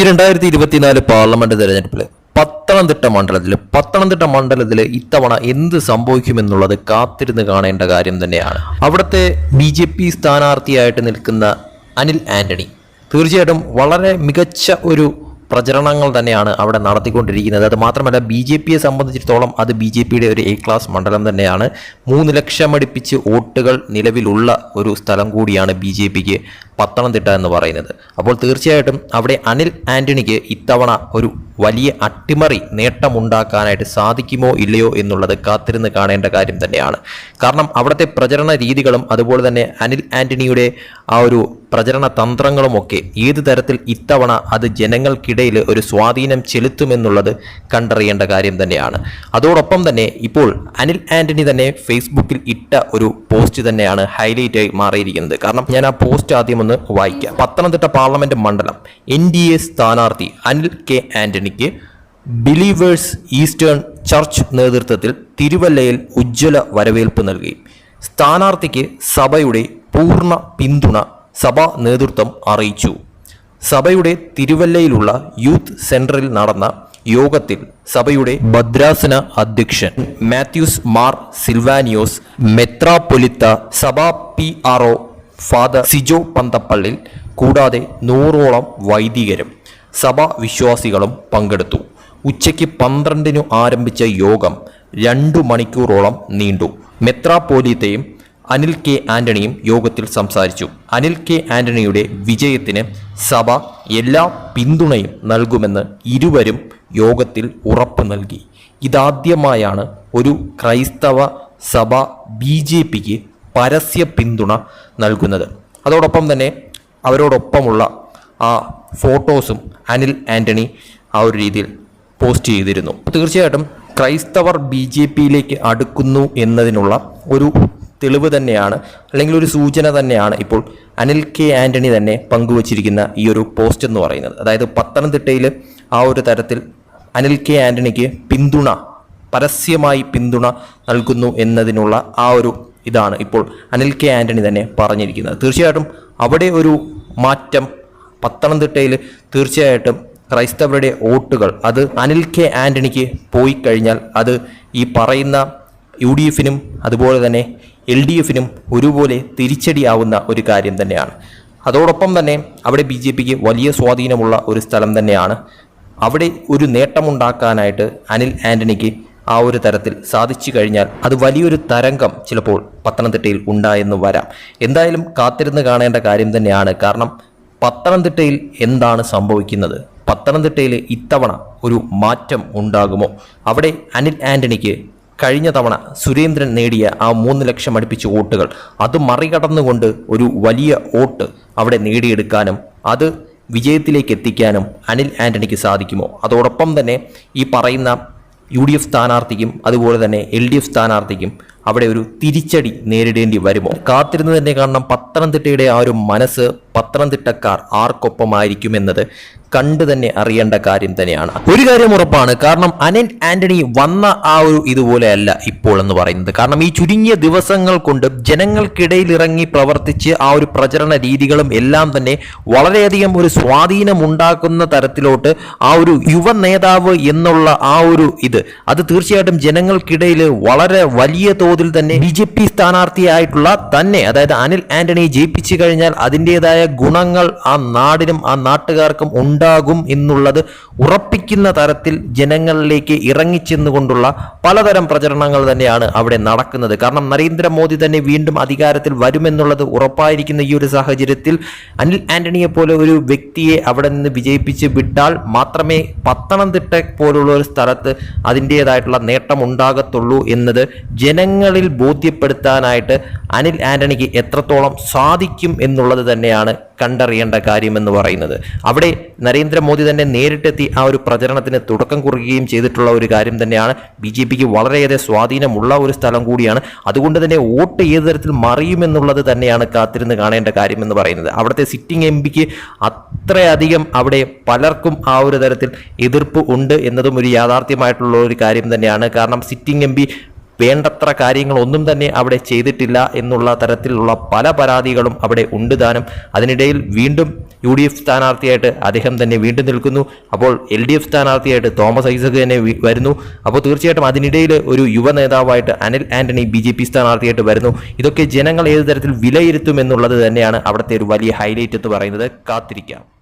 ഈ രണ്ടായിരത്തി ഇരുപത്തിനാല് പാർലമെന്റ് തെരഞ്ഞെടുപ്പിൽ പത്തനംതിട്ട മണ്ഡലത്തിൽ പത്തനംതിട്ട മണ്ഡലത്തിൽ ഇത്തവണ എന്ത് സംഭവിക്കുമെന്നുള്ളത് കാത്തിരുന്ന് കാണേണ്ട കാര്യം തന്നെയാണ്. അവിടുത്തെ ബി ജെ പി സ്ഥാനാർത്ഥിയായിട്ട് നിൽക്കുന്ന അനിൽ ആന്റണി തീർച്ചയായിട്ടും വളരെ മികച്ച ഒരു പ്രചരണങ്ങൾ തന്നെയാണ് അവിടെ നടത്തിക്കൊണ്ടിരിക്കുന്നത്. അത് മാത്രമല്ല ബി ജെ പിയെ സംബന്ധിച്ചിടത്തോളം അത് ബി ജെ പിയുടെ ഒരു എ ക്ലാസ് മണ്ഡലം തന്നെയാണ്. മൂന്ന് ലക്ഷം അടുപ്പിച്ച് വോട്ടുകൾ നിലവിലുള്ള ഒരു സ്ഥലം കൂടിയാണ് ബി ജെ പിക്ക് പത്തനംതിട്ട എന്ന് പറയുന്നത്. അപ്പോൾ തീർച്ചയായിട്ടും അവിടെ അനിൽ ആന്റണിക്ക് ഇത്തവണ ഒരു വലിയ അട്ടിമറി നേട്ടമുണ്ടാക്കാനായിട്ട് സാധിക്കുമോ ഇല്ലയോ എന്നുള്ളത് കാത്തിരുന്ന് കാണേണ്ട കാര്യം തന്നെയാണ്. കാരണം അവിടുത്തെ പ്രചരണ രീതികളും അതുപോലെ തന്നെ അനിൽ ആന്റണിയുടെ ആ ഒരു പ്രചരണ തന്ത്രങ്ങളുമൊക്കെ ഏത് തരത്തിൽ ഇത്തവണ അത് ജനങ്ങൾക്കിടയിൽ ഒരു സ്വാധീനം ചെലുത്തുമെന്നുള്ളത് കണ്ടറിയേണ്ട കാര്യം തന്നെയാണ്. അതോടൊപ്പം തന്നെ ഇപ്പോൾ അനിൽ ആന്റണി തന്നെ ഫേസ്ബുക്കിൽ ഇട്ട ഒരു പോസ്റ്റ് തന്നെയാണ് ഹൈലൈറ്റ് ആയി മാറിയിരിക്കുന്നത്. കാരണം ഞാൻ ആ പോസ്റ്റ് ആദ്യം ഒന്ന് വായിക്കാം. പത്തനംതിട്ട പാർലമെന്റ് മണ്ഡലം എൻ ഡി എ സ്ഥാനാർത്ഥി അനിൽ കെ ആന്റണിക്ക് ബിലീവേഴ്സ് ഈസ്റ്റേൺ ചർച്ച് നേതൃത്വത്തിൽ തിരുവല്ലയിൽ ഉജ്ജ്വല വരവേൽപ്പ് നൽകി. സ്ഥാനാർത്ഥിക്ക് സഭയുടെ പൂർണ പിന്തുണ സഭാ നേതൃത്വം അറിയിച്ചു. സഭയുടെ തിരുവല്ലയിലുള്ള യൂത്ത് സെന്ററിൽ നടന്ന യോഗത്തിൽ സഭയുടെ ഭദ്രാസന അധ്യക്ഷൻ മാത്യൂസ് മാർ സിൽവാനിയോസ് മെത്രാപൊലിത്ത സഭാ P R father Sijo Panthappallil കൂടാതെ നൂറോളം വൈദികരും സഭാ വിശ്വാസികളും പങ്കെടുത്തു. ഉച്ചയ്ക്ക് പന്ത്രണ്ടിനു ആരംഭിച്ച യോഗം രണ്ടു മണിക്കൂറോളം നീണ്ടു. മെത്രാപ്പോലീത്തയും അനിൽ കെ ആന്റണിയും യോഗത്തിൽ സംസാരിച്ചു. അനിൽ കെ ആന്റണിയുടെ വിജയത്തിന് സഭ എല്ലാ പിന്തുണയും നൽകുമെന്ന് ഇരുവരും യോഗത്തിൽ ഉറപ്പ് നൽകി. ഇതാദ്യമായാണ് ഒരു ക്രൈസ്തവ സഭ ബി ജെ പിക്ക് പരസ്യ പിന്തുണ നൽകുന്നത്. അതോടൊപ്പം തന്നെ അവരോടൊപ്പമുള്ള ആ ഫോട്ടോസും അനിൽ ആന്റണി ആ ഒരു രീതിയിൽ പോസ്റ്റ് ചെയ്തിരുന്നു. തീർച്ചയായിട്ടും ക്രൈസ്തവർ ബി ജെ പിയിലേക്ക് അടുക്കുന്നു എന്നതിനുള്ള ഒരു തെളിവ് തന്നെയാണ് അല്ലെങ്കിൽ ഒരു സൂചന തന്നെയാണ് ഇപ്പോൾ അനിൽ കെ ആന്റണി തന്നെ പങ്കുവച്ചിരിക്കുന്ന ഈ ഒരു പോസ്റ്റ് എന്ന് പറയുന്നത്. അതായത് പത്തനംതിട്ടയിൽ ആ ഒരു തരത്തിൽ അനിൽ കെ ആന്റണിക്ക് പിന്തുണ പരസ്യമായി പിന്തുണ നൽകുന്നു എന്നതിനുള്ള ആ ഒരു ഇതാണ് ഇപ്പോൾ അനിൽ കെ ആന്റണി തന്നെ പറഞ്ഞിരിക്കുന്നത്. തീർച്ചയായിട്ടും അവിടെ ഒരു മാറ്റം പത്തനംതിട്ടയിൽ തീർച്ചയായിട്ടും ക്രൈസ്തവരുടെ വോട്ടുകൾ അത് അനിൽ കെ ആന്റണിക്ക് പോയി കഴിഞ്ഞാൽ അത് ഈ പറയുന്ന യു ഡി എഫിനും അതുപോലെ തന്നെ എൽ ഡി എഫിനും ഒരുപോലെ തിരിച്ചടിയാവുന്ന ഒരു കാര്യം തന്നെയാണ്. അതോടൊപ്പം തന്നെ അവിടെ ബി ജെ പിക്ക് വലിയ സ്വാധീനമുള്ള ഒരു സ്ഥലം തന്നെയാണ്. അവിടെ ഒരു നേട്ടമുണ്ടാക്കാനായിട്ട് അനിൽ ആന്റണിക്ക് ആ ഒരു തരത്തിൽ സാധിച്ചു കഴിഞ്ഞാൽ അത് വലിയൊരു തരംഗം ചിലപ്പോൾ പത്തനംതിട്ടയിൽ ഉണ്ടായെന്ന് വരാം. എന്തായാലും കാത്തിരുന്ന് കാണേണ്ട കാര്യം തന്നെയാണ്. കാരണം പത്തനംതിട്ടയിൽ എന്താണ് സംഭവിക്കുന്നത്? പത്തനംതിട്ടയിൽ ഇത്തവണ ഒരു മാറ്റം ഉണ്ടാകുമോ? അവിടെ അനിൽ ആന്റണിക്ക് കഴിഞ്ഞ തവണ സുരേന്ദ്രൻ നേടിയ ആ മൂന്ന് ലക്ഷം അടുപ്പിച്ച വോട്ടുകൾ അത് മറികടന്നുകൊണ്ട് ഒരു വലിയ വോട്ട് അവിടെ നേടിയെടുക്കാനും അത് വിജയത്തിലേക്ക് എത്തിക്കാനും അനിൽ ആന്റണിക്ക് സാധിക്കുമോ? അതോടൊപ്പം തന്നെ ഈ പറയുന്ന യു ഡി എഫ് സ്ഥാനാർത്ഥിക്കും അതുപോലെ തന്നെ എൽ ഡി എഫ് സ്ഥാനാർത്ഥിക്കും അവിടെ ഒരു തിരിച്ചടി നേരിടേണ്ടി വരുമോ? കാത്തിരുന്ന് തന്നെ കാണണം. പത്തനംതിട്ടയുടെ ആ ഒരു മനസ്സ് പത്തനംതിട്ടക്കാർ ആർക്കൊപ്പമായിരിക്കും എന്നത് കണ്ടു തന്നെ അറിയേണ്ട കാര്യം തന്നെയാണ്. ഒരു കാര്യം ഉറപ്പാണ് കാരണം അനിൽ ആന്റണി വന്ന ആ ഒരു ഇതുപോലെയല്ല ഇപ്പോൾ എന്ന് പറയുന്നത്. കാരണം ഈ ചുരുങ്ങിയ ദിവസങ്ങൾ കൊണ്ട് ജനങ്ങൾക്കിടയിൽ ഇറങ്ങി പ്രവർത്തിച്ച് ആ ഒരു പ്രചരണ രീതികളും എല്ലാം തന്നെ വളരെയധികം ഒരു സ്വാധീനം ഉണ്ടാക്കുന്ന തരത്തിലോട്ട് ആ ഒരു യുവ നേതാവ് എന്നുള്ള ആ ഒരു ഇത് അത് തീർച്ചയായിട്ടും ജനങ്ങൾക്കിടയിൽ വളരെ വലിയ തോതിൽ തന്നെ ബി ജെ പി സ്ഥാനാർത്ഥിയായിട്ടുള്ള തന്നെ അതായത് അനിൽ ആന്റണി ജയിപ്പിച്ചു കഴിഞ്ഞാൽ അതിന്റെതായ ഗുണങ്ങൾ ആ നാടിനും ആ നാട്ടുകാർക്കും ഉണ്ടാകും എന്നുള്ളത് ഉറപ്പിക്കുന്ന തരത്തിൽ ജനങ്ങളിലേക്ക് ഇറങ്ങിച്ചെന്നുകൊണ്ടുള്ള പലതരം പ്രചരണങ്ങൾ തന്നെയാണ് അവിടെ നടക്കുന്നത്. കാരണം നരേന്ദ്രമോദി തന്നെ വീണ്ടും അധികാരത്തിൽ വരുമെന്നുള്ളത് ഉറപ്പായിരിക്കുന്ന ഈ ഒരു സാഹചര്യത്തിൽ അനിൽ ആന്റണിയെ പോലെ ഒരു വ്യക്തിയെ അവിടെ നിന്ന് വിജയിപ്പിച്ച് വിട്ടാൽ മാത്രമേ പത്തനംതിട്ട പോലുള്ള ഒരു സ്ഥലത്ത് അതിന്റെതായിട്ടുള്ള നേട്ടം ഉണ്ടാകത്തുള്ളൂ എന്നത് ജനങ്ങളിൽ ബോധ്യപ്പെടുത്താനായിട്ട് അനിൽ ആന്റണിക്ക് എത്രത്തോളം സാധിക്കും എന്നുള്ളത് തന്നെയാണ് കണ്ടറിയേണ്ട കാര്യമെന്ന് പറയുന്നത്. അവിടെ നരേന്ദ്രമോദി തന്നെ നേരിട്ടെത്തി ആ ഒരു പ്രചരണത്തിന് തുടക്കം കുറിക്കുകയും ചെയ്തിട്ടുള്ള ഒരു കാര്യം തന്നെയാണ്. ബി ജെ പിക്ക് വളരെയേറെ സ്വാധീനമുള്ള ഒരു സ്ഥലം കൂടിയാണ്. അതുകൊണ്ട് തന്നെ വോട്ട് ഏത് തരത്തിൽ മറിയുമെന്നുള്ളത് തന്നെയാണ് കാത്തിരുന്ന് കാണേണ്ട കാര്യമെന്ന് പറയുന്നത്. അവിടുത്തെ സിറ്റിംഗ് എം പിക്ക് അത്രയധികം അവിടെ പലർക്കും ആ ഒരു തരത്തിൽ എതിർപ്പ് ഉണ്ട് എന്നതും ഒരു യാഥാർത്ഥ്യമായിട്ടുള്ള ഒരു കാര്യം തന്നെയാണ്. കാരണം സിറ്റിംഗ് എം പി വേണ്ടത്ര കാര്യങ്ങളൊന്നും തന്നെ അവിടെ ചെയ്തിട്ടില്ല എന്നുള്ള തരത്തിലുള്ള പല പരാതികളും അവിടെ ഉണ്ട് താനും. അതിനിടയിൽ വീണ്ടും യു ഡി എഫ് സ്ഥാനാർത്ഥിയായിട്ട് അദ്ദേഹം തന്നെ വീണ്ടും നിൽക്കുന്നു. അപ്പോൾ എൽ ഡി എഫ് സ്ഥാനാർത്ഥിയായിട്ട് തോമസ് ഐസക് തന്നെ വരുന്നു. അപ്പോൾ തീർച്ചയായിട്ടും അതിനിടയിൽ ഒരു യുവ നേതാവായിട്ട് Anil Antony B J P സ്ഥാനാർത്ഥിയായിട്ട് വരുന്നു. ഇതൊക്കെ ജനങ്ങൾ ഏത് തരത്തിൽ വിലയിരുത്തും എന്നുള്ളത് തന്നെയാണ് അവിടുത്തെ ഒരു വലിയ ഹൈലൈറ്റ് എന്ന് പറയുന്നത്. കാത്തിരിക്കാം.